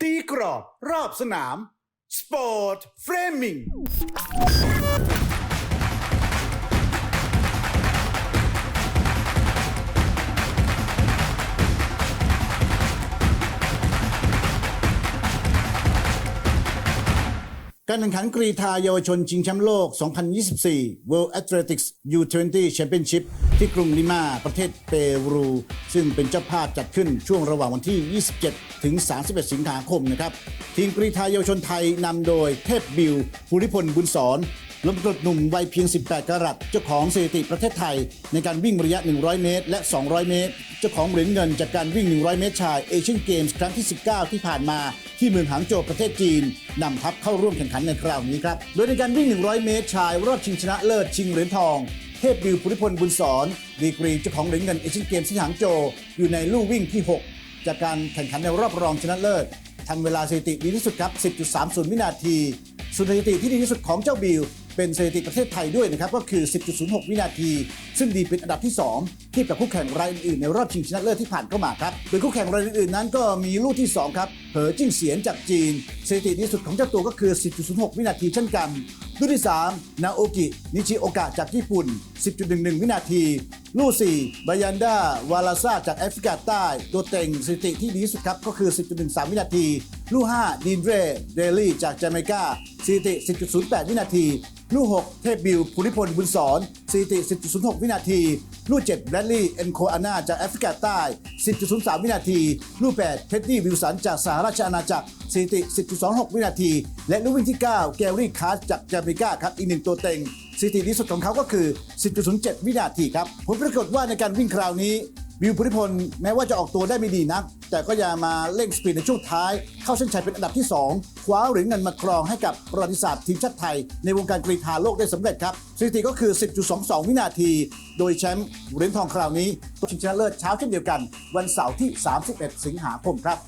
ตีกรอบรอบสนาม สปอร์ตเฟรมิง การแข่งขันกรีฑาเยาวชนชิงแชมป์โลก 2024 World Athletics U20 Championship ที่กรุงลิมาประเทศเปรู ซึ่งเป็นเจ้าภาพจัดขึ้นช่วงระหว่างวันที่ 27 ถึง 31 สิงหาคมนะครับ ทีมกรีฑาเยาวชนไทยนำโดยเทพบิวภูริพลบุญสอน ลมกรดหนุ่มวัยเพียง 18 กรัตเจ้าของสถิติประเทศไทย ในการวิ่งระยะ 100 เมตร และ 200 เมตร เจ้าของเหรียญเงินจากการวิ่ง 100 เมตรชายเอเชียนเกมส์ครั้งที่ 19 ที่ผ่านมาที่เมืองหางโจวประเทศจีนนำทัพเข้าร่วมแข่งขันในคราวนี้ครับ โดยในการวิ่ง 100 เมตรชาย รอบชิงชนะเลิศชิงเหรียญทอง เทพบิวภูริพลบุญสอนดีกรีเจ้าของเหรียญเงินเอเชียนเกมส์ที่หางโจวอยู่ในลู่วิ่งที่ 6 จากการแข่งขันในรอบรองชนะเลิศทำเวลาสถิติดีที่สุดครับ 10.30 วินาทีส่วนสถิติที่ดีที่สุดของเจ้าบิว เป็นสถิติประเทศไทยด้วยนะครับก็คือ 10.06 วินาที ซึ่งดีเป็นอันดับที่ 2 ที่กับคู่แข่งรายอื่นในรอบชิงชนะเลิศที่ผ่านเข้ามาครับโดยคู่แข่งรายอื่นนั้นก็มีลูกที่ 2 ครับ เหอจิ้งเสียนจากจีนสถิติดีที่สุดของเจ้าตัวก็คือ 10.06 วินาทีเช่นกันลูกที่ 3 นาโอกิ นิชิโอกะจากญี่ปุ่น 10.11 วินาทีลูก4บายันดาวาลาซาจากแอฟริกาใต้ ตัวเต็งสถิติที่ดีที่สุดครับก็คือ 10.13 วินาที ลูก5ดินเรเดลี่จากจาเมกาสถิติ 10.08 วินาที ลูก6เทพบิลภูริพลบุญสอนสถิติ 10.06 วินาที ลูก7แบรดลีย์เอ็นโคอานาจากแอฟริกาใต้ 10.03 วินาที ลูก8เท็ดดี้วิลสันจากสหราชอาณาจักรสถิติ 10.26 วินาที และลูกวิ่งที่ 9 แกรี่คาร์สจากจาเมกาครับ อีกหนึ่งตัวเต็งสถิติดีสุดของเขาก็คือ 10.07 วินาทีครับผลปรากฏว่าในการวิ่งคราวนี้ วิวภูริพลแม้ว่าจะออกตัวได้ไม่ดีนัก แต่ก็ยังมาเร่งสปีดในช่วงท้าย เข้าเส้นชัยเป็นอันดับที่ 2 คว้าเหรียญเงินมาครองให้กับประวัติศาสตร์ทีมชาติไทย ในวงการกรีฑาโลกได้สำเร็จครับสถิติก็คือ 10.22 วินาที โดยแชมป์เหรียญทองคราวนี้ชิงชนะเลิศเช้าเช่นเดียวกัน วันเสาร์ที่ 31 สิงหาคมครับ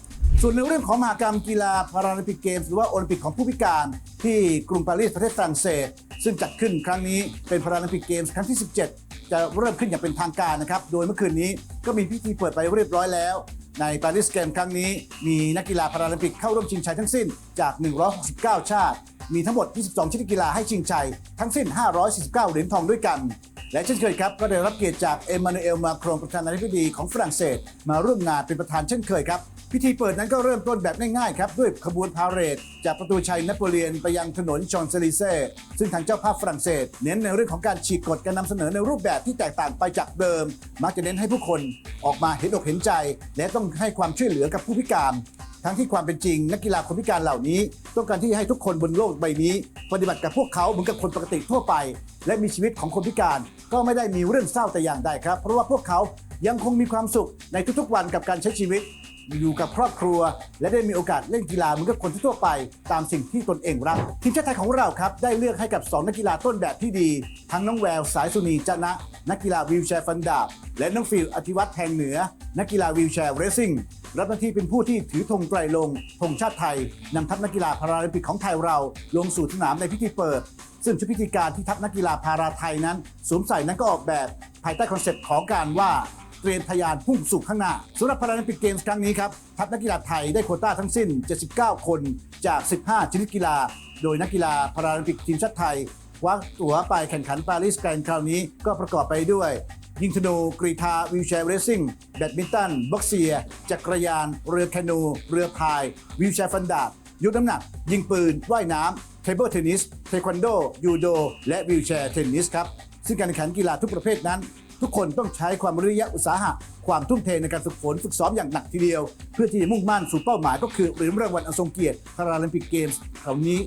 ส่วนในเรื่องของมหากรรมกีฬาพาราลิมปิกเกมส์หรือว่าโอลิมปิกของผู้พิการ ที่กรุงปารีสประเทศฝรั่งเศส ซึ่งจัดขึ้นครั้งนี้เป็นพาราลิมปิกเกมส์ครั้งที่ 17 จะเริ่มขึ้นอย่างเป็นทางการนะครับ โดยเมื่อคืนนี้ก็มีพิธีเปิดไปเรียบร้อยแล้ว ในปารีสเกมครั้งนี้มีนักกีฬาพาราลิมปิกเข้าร่วมชิงชัยทั้งสิ้นจาก 169 ชาติ มีทั้งหมด 22 ชนิดกีฬาให้ชิงชัย ทั้งสิ้น 549 เหรียญทองด้วยกัน และเช่นเคยครับ ก็ได้รับเกียรติจากเอมมานูเอลมาครงประธานาธิบดีของฝรั่งเศส มาร่วมงานเป็นประธานเช่นเคยครับ พิธีเปิดนั้นก็เริ่มต้นแบบง่ายๆครับด้วยขบวนพาเหรดจากประตูชัยนโปเลียนไปยังถนนชอนเซลิเซ่ซึ่งทางเจ้าภาพฝรั่งเศส เน้นในเรื่องของการฉีกกฎการนำเสนอในรูปแบบที่แตกต่างไปจากเดิม มักจะเน้นให้ผู้คนออกมาเห็นอกเห็นใจ และต้องให้ความช่วยเหลือกับผู้พิการ ทั้งที่ความเป็นจริง นักกีฬาคนพิการเหล่านี้ ต้องการที่ให้ทุกคนบนโลกใบนี้ ปฏิบัติกับพวกเขาเหมือนกับคนปกติทั่วไป และมีชีวิตของคนพิการก็ไม่ได้มีเรื่องเศร้าแต่อย่างใดครับ เพราะว่าพวกเขายังคงมีความสุขในทุกๆวันกับการใช้ชีวิต อยู่กับครอบครัว และได้มีโอกาสเล่นกีฬาเหมือนกับคนทั่วไป ตามสิ่งที่ตนเองรักทีมชาติไทยของเราครับได้เลือกให้กับ 2 นักกีฬาต้นแบบที่ดี ทั้งน้องแววสายสุนีจนะ นักกีฬาวีลแชร์ฟันดาบ และน้องฟิลอธิวัตรแทงเหนือ นักกีฬาวีลแชร์เรซิ่งรับหน้าที่เป็นผู้ที่ถือธงไตรลงธงชาติไทยนำทัพนักกีฬาพาราลิมปิกของไทยเรา ลงสู่สนามในพิธีเปิด ซึ่งชุดพิธีการที่ทัพนักกีฬาพาราไทยนั้นสวมใส่นั้นก็ออกแบบ ภายใต้คอนเซปต์ของการว่า เตรียมทะยานพุ่งสู่ข้างหน้าสำหรับพาราลิมปิกเกมส์ครั้งนี้ครับทัพนักกีฬาไทยได้โคต้าทั้งสิ้น 79 คนจาก 15 ชนิดกีฬา โดยนักกีฬาพาราลิมปิกทีมชาติไทยคว้าตั๋วไปแข่งขันปารีสแกรนด์คราวนี้ก็ประกอบไปด้วย ยิงธนูกรีฑาวิวแชร์เรซิ่งแบดมินตันบ็อกเซีย จักรยาน เรือแคนู เรือพาย วิวแชร์ฟันดาบยกน้ำหนัก ยิงปืน ว่ายน้ำเทเบิลเทนนิส เทควันโด ยูโด และวิวแชร์เทนนิสครับ ซึ่งการแข่งขันกีฬาทุกประเภทนั้น ทุกคนต้องใช้ความวิริยะอุตสาหะ ความทุ่มเทในการฝึกฝนฝึกซ้อมอย่างหนักทีเดียว เพื่อที่จะมุ่งมั่นสู่เป้าหมายก็คือเหรียญรางวัลอันทรงเกียรติพาราลิมปิกเกมส์คราวนี้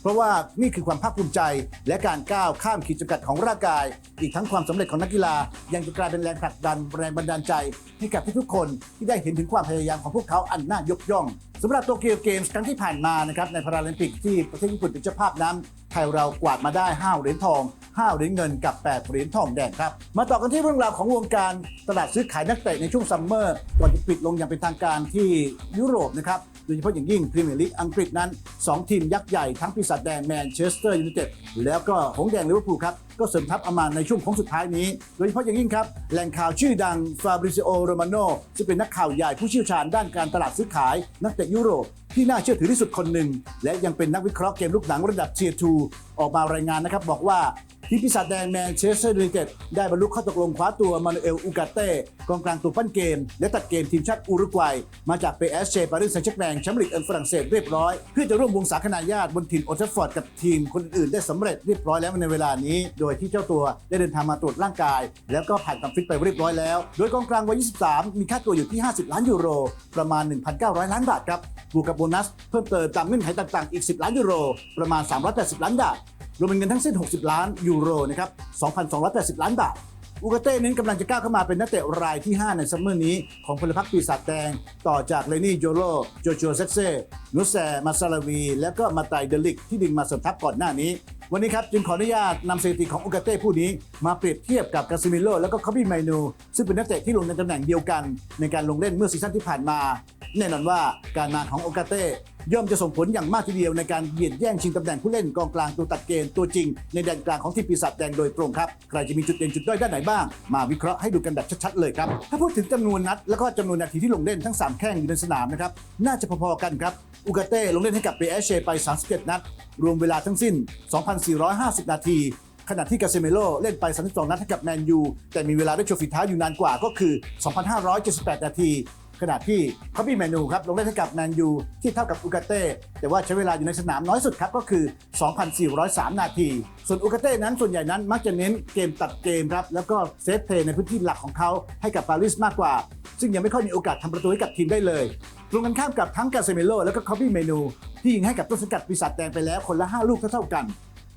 เพราะว่านี่คือความภาคภูมิใจ และการก้าวข้ามขีดจำกัดของร่างกาย อีกทั้งความสำเร็จของนักกีฬา ยังจะกลายเป็นแรงผลักดันแรงบันดาลใจ ให้กับทุกๆคนที่ได้เห็นถึงความพยายามของพวกเขาอันน่ายกย่องสำหรับโตเกียวเกมส์ครั้งที่ผ่านมานะครับในพาราลิมปิกที่ประเทศญี่ปุ่นเป็นเจ้าภาพนั้นไทยเรากวาดมาได้ 5 เหรียญทอง 5เหรียญเงินกับ 8เหรียญทองแดงครับ มาต่อกันที่เรื่องราวของวงการตลาดซื้อขายนักเตะในช่วงซัมเมอร์ก่อนจะปิดลงอย่างเป็นทางการที่ยุโรปนะครับโดยเฉพาะอย่างยิ่งพรีเมียร์ลีกอังกฤษนั้น 2 ทีมยักษ์ใหญ่ทั้งปีศาจแดงแมนเชสเตอร์ยูไนเต็ดแล้วก็หงแดงลิเวอร์พูลครับ ก็เสริมทัพอามาในช่วงโค้งสุดท้ายนี้ โดยเฉพาะอย่างยิ่งครับ แหล่งข่าวชื่อดังฟาบริซิโอโรมาโนซึ่งเป็นนักข่าวใหญ่ผู้เชี่ยวชาญด้านการตลาดซื้อขาย นักเตะยุโรปที่น่าเชื่อถือที่สุดคนหนึ่ง และยังเป็นนักวิเคราะห์เกมลูกหนังระดับเทียร์ทูออกมารายงานนะครับบอกว่า ทีมปีศาจแดงแมนเชสเตอร์ยูไนเต็ดได้บรรลุข้อตกลงคว้าตัวมานูเอลอูกาเต้กองกลางตัวปั้นเกม และตัดเกมทีมชาติอุรุกวัย มาจากเปเอสเชปารีสแซงต์แชร์แมงแชมป์ลีกอิงฝรั่งเศสเรียบร้อย เพื่อจะร่วมวงสาคนาญาติบนถิ่นโอลด์แทัฟฟอร์ดกับทีมคนอื่นๆได้สำเร็จเรียบร้อยแล้วในเวลานี้ โดยที่เจ้าตัวได้เดินทางมาตรวจร่างกาย แล้วก็ผ่านการฟิตไปเรียบร้อยแล้ว โดยกองกลางวัย 23 มีค่าตัวอยู่ที่ 50 ล้านยูโร ประมาณ 1,900 ล้านบาทครับบวกกับโบนัสเพิ่มเติมตามเงื่อนไขต่างๆอีก 10 ล้านยูโร ประมาณ 380 ล้านบาท รวมเป็นเงินทั้งสิ้น 60 ล้านยูโรนะครับ 2,280 ล้านบาท อูกาเต้นั้นกำลังจะก้าวเข้ามาเป็นนักเตะรายที่ 5 ในซัมเมอร์นี้ของพลพรรคปีศาจแดง ต่อจากเลนี่โจโรโจโจเซเซ่นุสแซมาซาลาวี แล้วก็มาไตเดลิกที่ดึงมาสมทัพก่อนหน้านี้วันนี้ครับจึงขออนุญาตนำสถิติของอูกาเต้ผู้นี้ มาเปรียบเทียบกับกาซิมิโลแล้วก็คาบิไมนู ซึ่งเป็นนักเตะที่ลงในตำแหน่งเดียวกัน ในการลงเล่นเมื่อซีซั่นที่ผ่านมา แน่นอนว่าการมาของโอกาเต้ย่อมจะส่งผลอย่างมากทีเดียวในการเหยียดแย่งชิงตำแหน่งผู้เล่นกองกลางตัวตัดเกณฑ์ตัวจริง ในแดนกลางของทีมปีศาจแดงโดยตรงครับ ใครจะมีจุดเด่นจุดด้อยด้านไหนบ้าง มาวิเคราะห์ให้ดูกันแบบชัดๆเลยครับ ถ้าพูดถึงจำนวนนัด แล้วก็จำนวนนาทีที่ลงเล่นทั้ง 3 แข้งอยู่ในสนามนะครับ น่าจะพอๆกันครับ อูกาเต้ลงเล่นให้กับเปเอเชไป 37 นัด รวมเวลาทั้งสิ้น 2,450 นาทีขณะที่กาเซเมโลเล่นไป 32 นัดให้กับแมนยู แต่มีเวลาได้โชว์ฝีเท้าอยู่นานกว่าก็คือ 2,578 นาที ขณะที่คอบี้แมนูครับลงเล่นให้กับแมนยูที่เท่ากับอูกาเต้แต่ว่าใช้เวลาอยู่ในสนามน้อยสุดครับก็คือ 2,403 นาที ส่วนอูกาเต้นั้นส่วนใหญ่นั้นมักจะเน้นเกมตัดเกมครับแล้วก็เซฟเพลย์ในพื้นที่หลักของเขาให้กับปารีสมากกว่า ซึ่งยังไม่ค่อยมีโอกาสทำประตูให้กับทีมได้เลยตรงกันข้ามกับทั้งกาเซเมโลและก็คอบี้เมนูที่ยิงให้กับต้นสังกัดปีศาจแดงไปแล้วคนละ 5 ลูกเท่าๆกัน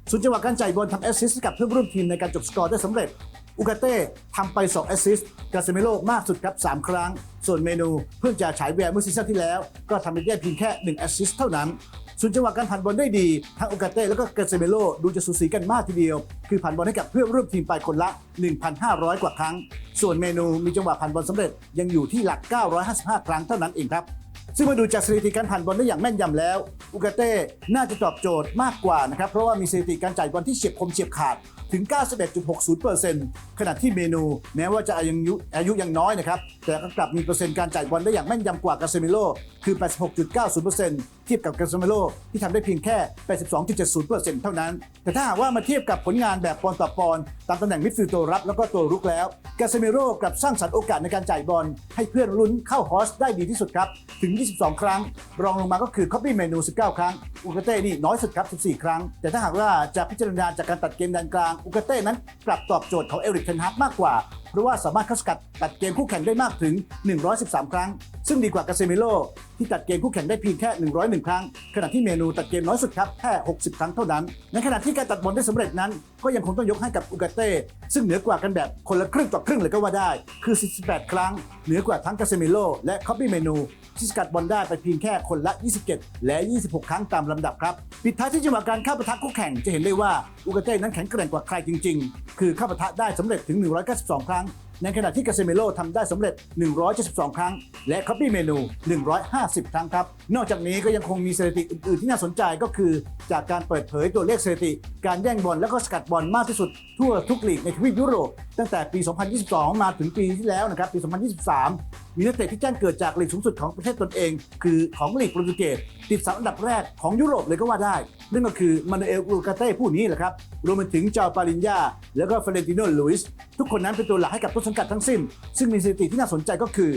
ส่วนจังหวะการจ่ายบอลทำแอสซิสต์ให้กับเพื่อนร่วมทีมในการจบสกอร์ได้สำเร็จ อูกาเต้ทำไป 2 แอสซิสต์กาเซเมโลมากสุดครับ 3 ครั้ง ส่วนเมนูเพิ่งจะฉายแววเมื่อซีซั่นที่แล้ว ก็ทำไปได้เพียงแค่ 1 แอสซิสต์เท่านั้นส่วนจังหวะการผ่านบอลได้ดี ทั้งอูกาเต้แล้วก็กาเซเมโลดูจะสูสีกันมากทีเดียว คือผ่านบอลให้กับเพื่อนร่วมทีมไปคนละ 1,500 กว่าครั้ง ส่วนเมนูมีจังหวะผ่านบอลสำเร็จยังอยู่ที่หลัก 955 ครั้งเท่านั้นเองครับ ซึ่งมาดูจากสถิติการผ่านบอลได้อย่างแม่นยำแล้ว อุกาเต้น่าจะตอบโจทย์มากกว่านะครับ เพราะว่ามีสถิติการจ่ายบอลที่เฉียบคมเฉียบขาดถึง 91.60%ขณะที่เมนู แม้ว่าจะอายุอายุยังน้อยนะครับ แต่ก็กลับมีเปอร์เซ็นต์การจ่ายบอลได้อย่างแม่นยำกว่ากาเซมิโลคือ 86.90% เทียบกับกาเซมิโลที่ทำได้เพียงแค่ 82.70%เท่านั้น แต่ถ้าหากว่ามาเทียบกับผลงานแบบปอนต่อปอนตามตำแหน่งมิดฟิลด์ตัวรับแล้วก็ตัวรุกแล้วกาเซมิโลกลับสร้างสรรค์โอกาสในการจ่ายบอลให้เพื่อนลุ้นเข้าฮอสได้ดีที่สุดครับ ถึง 22 ครั้ง รองลงมาก็คือคอปปี้เมนู 19 ครั้ง อุกเต้นี่น้อยสุดครับ 14 ครั้ง แต่ถ้าหากว่าจะพิจารณาจากการตัดเกมแดนกลาง อุกเต้นั้นกลับตอบโจทย์ของเอริกเทนฮากมากกว่าเพราะว่าสามารถเข้าสกัดตัดเกมคู่แข่งได้มากถึง 113 ครั้ง ซึ่งดีกว่ากาเซมิโลที่ตัดเกมคู่แข่งได้เพียงแค่ 101 ครั้ง ขณะที่เมนูตัดเกมน้อยสุดครับแค่ 60 ครั้งเท่านั้น ในขณะที่การตัดบอลได้สำเร็จนั้น ก็ยังคงต้องยกให้กับอุกาเต้ซึ่งเหนือกว่ากันแบบคนละครึ่งต่อครึ่งเลยก็ว่าได้ คือ 48 ครั้ง เหนือกว่าทั้งกาเซมิโลและคอปปี้เมนูที่สกัดบอลได้ไปเพียงแค่คนละ 27 และ 26 ครั้งตามลำดับครับ ปิดท้ายที่จังหวะการเข้าปะทะคู่แข่งจะเห็นได้ว่าอุกาเต้นั้นแข็งแกร่งกว่าใครจริง ๆ คือเข้าปะทะได้สำเร็จถึง 192 ครั้ง ในขณะที่กาเซเมโลทำได้สำเร็จ 172 ครั้ง และคัพปี้เมนู 150 ครั้งครับ นอกจากนี้ก็ยังคงมีสถิติอื่น ๆ ที่น่าสนใจก็คือ จากการเปิดเผยตัวเลขสถิติ การแย่งบอลและก็สกัดบอลมากที่สุดทั่วทุกลีกในทวีปยุโรป ตั้งแต่ปี 2022 มาถึงปีที่แล้วนะครับ ปี 2023 มีนักเตะที่แจ้งเกิดจากลีกสูงสุดของประเทศตนเอง คือของลีกโปรตุเกสติดสามอันดับแรกของยุโรปเลยก็ว่าได้ นั่นก็คือมานูเอลลูกาเต้ผู้นี้แหละครับ รวมไปถึงเจ้าปาลินยา แล้วก็เฟเรนติโนลุยส์ทุกคนนั้นเป็นตัวหลักให้กับต้นสังกัดทั้งสิ้น ซึ่งมีสถิติที่น่าสนใจก็คือ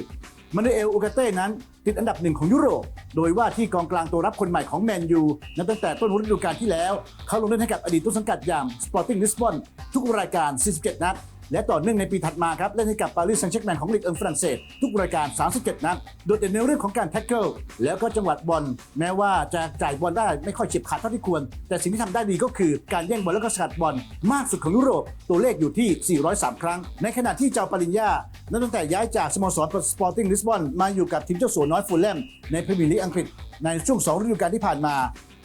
มานูเอลอูกาเต้นั้น ติดอันดับหนึ่งของยุโรป โดยว่าที่กองกลางตัวรับคนใหม่ของแมนยูนับตั้งแต่ต้นฤดูกาลที่แล้ว เขาลงเล่นให้กับอดีตต้นสังกัดอย่างสปอร์ติ้งลิสบอนทุกรายการ 47 นัด และต่อเนื่องในปีถัดมาครับเล่นให้กับปารีสแซงต์แชร์แมงของลีกเอิงฝรั่งเศส ทุกรายการ 37 นัดโดดเด่นในเรื่องของการแท็กเกิลแล้วก็จังหวัดบอลแม้ว่าจะจ่ายบอลได้ไม่ค่อยเฉียบขาดเท่าที่ควร แต่สิ่งที่ทำได้ดีก็คือการแย่งบอลแล้วก็สกัดบอลมากสุดของยุโรป ตัวเลขอยู่ที่ 403 ครั้ง ในขณะที่เจ้าปริญญานับตั้งแต่ย้ายจากสโมสรสปอร์ติ้งลิสบอนมาอยู่กับทีมเจ้าสัวน้อยฟูลแลมในพรีเมียร์ลีกอังกฤษในช่วงสองฤดูกาลที่ผ่านมา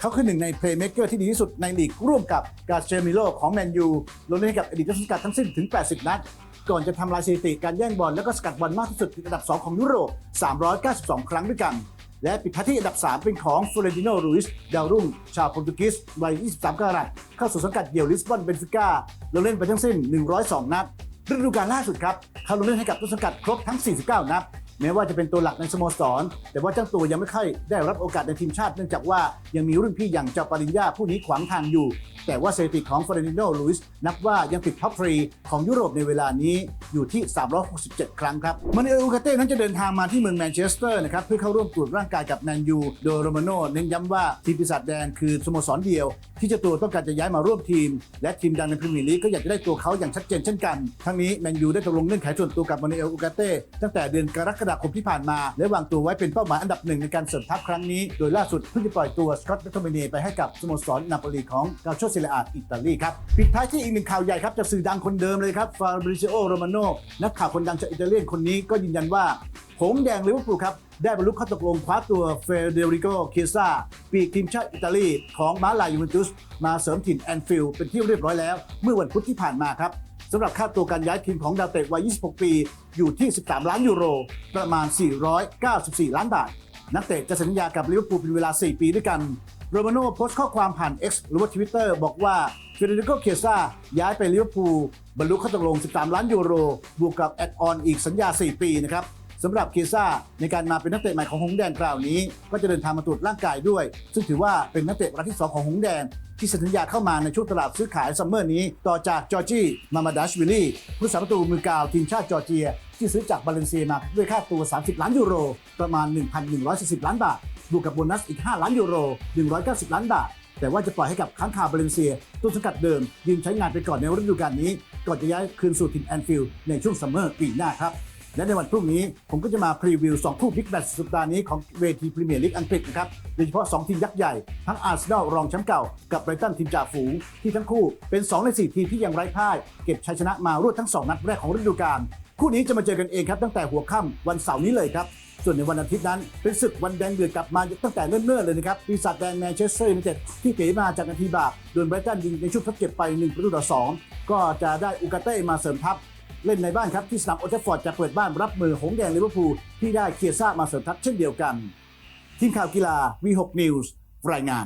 เขาคือหนึ่งในเพลย์เม k เกอร์ที่ดีที่สุดในลีกร่วมกับกาเชมิโลของแมนยูลงเล่นให้กับอดีตต้นสังกัดทั้งสิ้นถึง 80 นัด ก่อนจะทำลายสถิติการแย่งบอลและก็สกัดบอลมากที่สุดติดอันดับ 2 ของยุโรป 392 ครั้งด้วยกัน และปิดท้ายที่อันดับ 3 เป็นของฟลอเรนติโนรูอิสดาวรุ่ง ชาวโปรตุเกสวัย 23 กรัตเข้าสู่สังกัดเดี่ยวลิสบอนเบนฟิก้าลงเล่นไปทั้งสิ้น 102 นัดฤดูกาลล่าสุดครับเขาลงเล่นให้กับต้นสังกัดครบทั้ง 49 นัด แม้ว่าจะเป็นตัวหลักในสโมสร แต่ว่าเจ้าตัวยังไม่ค่อยได้รับโอกาสในทีมชาติเนื่องจากว่ายังมีรุ่นพี่อย่างเจ้าปริญญาผู้นี้ขวางทางอยู่ แต่ว่าสถิติของฟ e รน n โนลุยส์นับว่ายังติดท็อปทรีของยุโรปในเวลานี้อยู่ที่ 367 ครั้งครับมาเนโอลูกาเต้นั้นจะเดินทางมาที่เมืองแมนเชสเตอร์นะครับเพื่อเข้าร่วมตรวจร่างกายกับแมนยูโดยโรมาโน่เน้นย้ำว่าทีมปีศาจแดงคือสโมสรเดียว ที่เจ้าตัวต้องการจะย้ายมาร่วมทีม และทีมดังในพรีเมียร์ลีกก็อยากจะได้ตัวเขาอย่างชัดเจนเช่นกันทั้งนี้แมนยูได้ตกลงเงื่อนไขส่วนตัวกับมานโอลูกาเต้ตั้งแต่เดือนกรกฎาคมที่ผ่านมา และวางตัวไว้เป็นเป้าหมายอันดับหนึ่งในการเสริมทัพครั้งนี้ โดยล่าสุดเพิ่งจะปล่อยตัวสกอตต์แมคโทมิเนไปให้กับสโมสรนาโปลีของกาโชเซเลอาอิตาลีครับปิดท้ายที่อีกหนึ่งข่าวใหญ่ครับจากสื่อดังคนเดิมเลยครับฟาบริซิโอโรมาโนนักข่าวคนดังจากอิตาเลียนคนนี้ก็ยืนยันว่าหงแดงลิเวอร์พูลครับได้บรรลุข้อตกลงคว้าตัวเฟเดริโกเคียซาปีกทีมชาติอิตาลีของมาลายูเวนตุส มาเสริมถิ่นแอนฟิลด์เป็นที่เรียบร้อยแล้ว เมื่อวันพุธที่ผ่านมาครับ สำหรับค่าตัวการย้ายทีมของดาวเตะวัย 26 ปี อยู่ที่ 13 ล้านยูโร ประมาณ 494 ล้านบาท นักเตะจะสัญญากับลิเวอร์พูลเป็นเวลา 4 ปีด้วยกัน โรมาโน่โพสต์ข้อความผ่าน X หรือว่า Twitter บอกว่าเฟเดริโกเคียซาย้ายไปลิเวอร์พูลบรรลุข้อตกลง 13 ล้านยูโร บวกกับแอดออนอีกสัญญา 4 ปีนะครับสำหรับเคซ่าในการมาเป็นนักเตะใหม่ของหงส์แดงคราวนี้ ก็จะเดินทางมาตรวจร่างกายด้วย ซึ่งถือว่าเป็นนักเตะรายที่ 2 ของหงส์แดง ที่สัญญาเข้ามาในช่วงตลาดซื้อขายซัมเมอร์นี้ ต่อจากจอร์จีมามาดัชวิลลี่ผู้สาประตูมือกาวทีมชาติจอร์เจีย ที่ซื้อจากบาเลนเซียมาด้วยค่าตัว 30 ล้านยูโร ประมาณ 1,140 ล้านบาทบวกกับโบนัสอีก 5 ล้านยูโร 190 ล้านบาท แต่ว่าจะปล่อยให้กับค้างคาบาเลนเซียต้นสังกัดเดิมยืมใช้งานไปก่อนในฤดูกาลนี้ ก่อนจะย้ายคืนสู่ถิ่นแอนฟิลด์ในช่วงซัมเมอร์ปีหน้าครับ และในวันพรุ่งนี้ผมก็จะมาพรีวิว 2 คู่บิ๊กแมตช์สัปดาห์นี้ของเวทีพรีเมียร์ลีกอังกฤษนะครับ โดยเฉพาะ 2 ทีมยักษ์ใหญ่ ทั้งอาร์เซนอลรองแชมป์เก่า กับไบรตันทีมจ่าฝูง ที่ทั้งคู่เป็น 2 ใน 4 ทีมที่ยังไร้พ่าย เก็บชัยชนะมารวดทั้ง 2 นัดแรกของฤดูกาลคู่นี้จะมาเจอกันเองครับตั้งแต่หัวค่ำวันเสาร์นี้เลยครับส่วนในวันอาทิตย์นั้น เป็นศึกวันแดงเดือดกลับมาตั้งแต่เนิ่นๆเลยนะครับปีศาจแดงแมนเชสเตอร์ยูไนเต็ดที่เก๋มาจากนาทีบาปโดนไบรตันยิงในช่วงทดเจ็บไป1ประตูต่อ2ก็จะได้อุกาเต้มาเสริมทัพ เล่นในบ้านครับที่สนามโอเทฟฟอร์ดจะเปิดบ้านรับมือหงแดงลิเวอร์พูลที่ได้เคียซ่ามาเสริมทัพเช่นเดียวกัน ทีมข่าวกีฬา V6 News รายงาน